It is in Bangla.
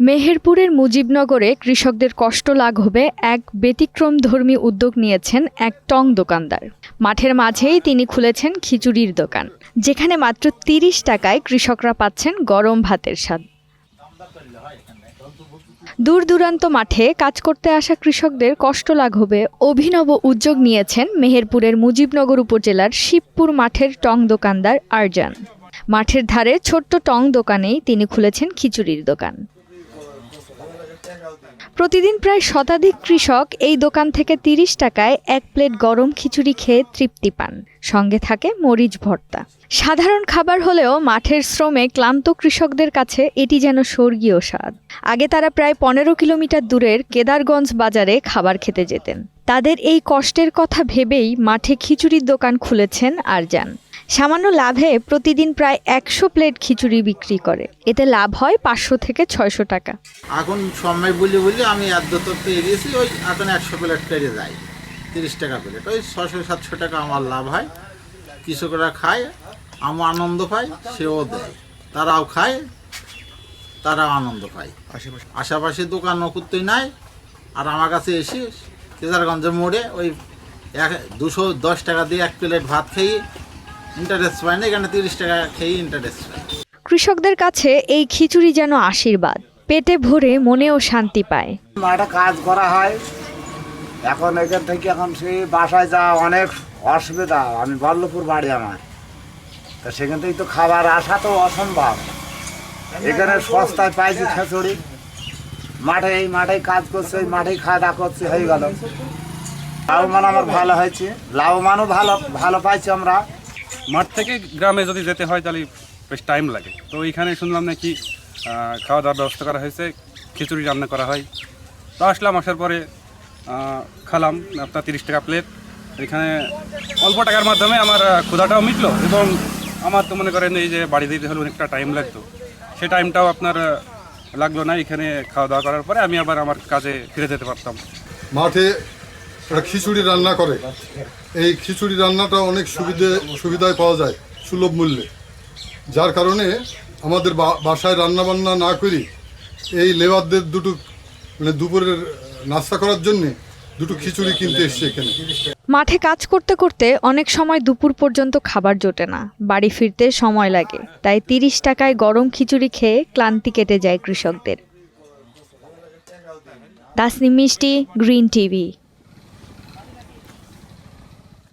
মেহেরপুরের মুজিবনগরে কৃষকদের কষ্ট লাঘবে এক ব্যতিক্রমধর্মী উদ্যোগ নিয়েছেন এক টং দোকানদার। মাঠের মাঝেই তিনি খুলেছেন খিচুড়ির দোকান, যেখানে মাত্র তিরিশ টাকায় কৃষকরা পাচ্ছেন গরম ভাতের স্বাদ। দূর দূরান্ত মাঠে কাজ করতে আসা কৃষকদের কষ্ট লাঘবে অভিনব উদ্যোগ নিয়েছেন মেহেরপুরের মুজিবনগর উপজেলার শিবপুর মাঠের টং দোকানদার আরজান। মাঠের ধারে ছোট্ট টং দোকানেই তিনি খুলেছেন খিচুড়ির দোকান। প্রতিদিন প্রায় শতাধিক কৃষক এই দোকান থেকে তিরিশ টাকায় এক প্লেট গরম খিচুড়ি খেয়ে তৃপ্তি পান। সঙ্গে থাকে মরিচ ভর্তা। সাধারণ খাবার হলেও মাঠের শ্রমে ক্লান্ত কৃষকদের কাছে এটি যেন স্বর্গীয় স্বাদ। আগে তারা প্রায় পনেরো কিলোমিটার দূরের কেদারগঞ্জ বাজারে খাবার খেতে যেতেন। তাদের এই কষ্টের কথা ভেবেই মাঠে খিচুড়ির দোকান খুলেছেন আরজান। সামান্য লাভে প্রতিদিন প্রায় একশো প্লেট খিচুড়ি বিক্রি করে। এতে লাভ হয় পাঁচশো থেকে ছয়শো টাকা। এখন সময় বলি বলি আমি পেরিয়েছি ওই এখন একশো প্লেট পেরে যাই তিরিশ টাকা প্লেট। ওই ছশো সাতশো টাকা আমার লাভ হয়। কৃষকরা খায় আমি আনন্দ পাই সেও দেয়। তারাও খায় তারাও আনন্দ পায়। আশেপাশে? দোকানও করতেই নাই আর আমার কাছে এসে কেদারগঞ্জের মোড়ে ওই এক দুশো দশ টাকা দিয়ে এক প্লেট ভাত খেয়ে ইন্টারেস্ট পাই না এখানে তিরিশ টাকা খেয়ে ইন্টারেস্ট পাই কৃষকদের কাছে এই খিচুড়ি যেন আশীর্বাদ পেটে ভরে মনেও শান্তি পায়। একটা কাজ করা হয়। এখন এখান থেকে এখন সেই বাসায় যাওয়া অনেক অসুবিধা। আমি বল্লভপুর বাড়ি আমার। তা সেখান থেকে তো খাবার আসা তো অসম্ভব। এখানে সস্তায় পাইছি খিচুড়ি। মাঠে এই মাঠে কাজ করছে এই মাঠেই খাওয়া দাওয়া করছে হয়ে গেল। লাভবান আমার ভালো হয়েছে। লাভবানও ভালো ভালো পাইছি আমরা। মাঠ থেকে গ্রামে যদি যেতে হয় তাহলে বেশ টাইম লাগে। তো এইখানে শুনলাম নাকি খাওয়া দাওয়ার ব্যবস্থা করা হয়েছে, খিচুড়ি রান্না করা হয়। তো আসলাম, আসার পরে খালাম, আপনার তিরিশ টাকা প্লেট এখানে অল্প টাকার মাধ্যমে আমার ক্ষুধাটাও মিটলো এবং আমার তো মনে করেন এই যে বাড়ি দিতে হলে অনেকটা টাইম লাগতো। সে টাইমটাও আপনার লাগল না। এখানে খাওয়া দাওয়া করার পরে আমি আবার আমার কাজে ফিরে যেতে পারতাম। মাঠে খিচুড়ি রান্না করে। এই খিচুড়ি রান্নাটা অনেক সুবিধে, সুবিধায় পাওয়া যায়, সুলভ মূল্যে। যার কারণে আমাদের বাসায় রান্না বান্না না করি, এই লেবারদের দুটো মানে দুপুরের নাস্তা করার জন্যে দুটো খিচুড়ি কিনতে এসছে এখানে। মাঠে কাজ করতে করতে অনেক সময় দুপুর পর্যন্ত খাবার জোটে না, বাড়ি ফিরতে সময় লাগে, তাই তিরিশ টাকায় গরম খিচুড়ি খেয়ে ক্লান্তি কেটে যায় কৃষকদের। তাসনিম মিষ্টি, গ্রিন টিভি।